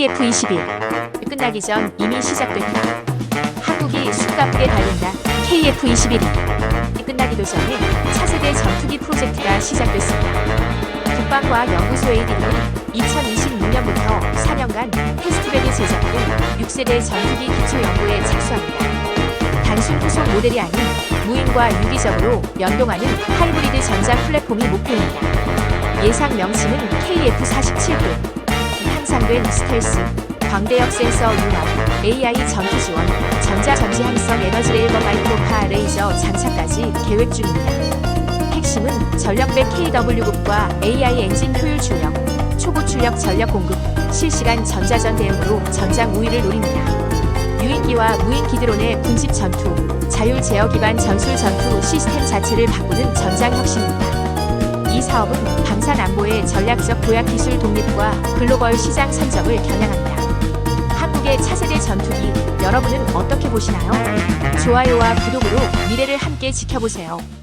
KF-21 끝나기 전 이미 시작됐다. 한국이 숨가쁘게 달린다. KF-21이 끝나기도 전에 차세대 전투기 프로젝트가 시작됐습니다. 국방과학연구소의 이름은 2026년부터 4년간 테스트베드 제작 후 6세대 전투기 기초 연구에 착수합니다. 단순 후속 모델이 아닌 무인과 유기적으로 연동하는 하이브리드 전장 플랫폼이 목표입니다. 예상 명칭은 KF-47급. 향상된 스텔스, 광대역 센서 융합, AI 전투 지원, 전자 전지 함성 에너지 레일버 마이크로파 레이저 장착까지 계획 중입니다. 핵심은 전력배 KW급과 AI 엔진 효율 출력, 초고 출력 전력 공급, 실시간 전자전 대응으로 전장 우위를 노립니다. 유인기와 무인기 드론의 군집 전투, 자율 제어 기반 전술 전투 시스템 자체를 바꾸는 전장 혁신입니다. 이 사업은 방산 안보의 전략적 도약 기술 독립과 글로벌 시장 선점을 겨냥합니다. 한국의 차세대 전투기 여러분은 어떻게 보시나요? 좋아요와 구독으로 미래를 함께 지켜보세요.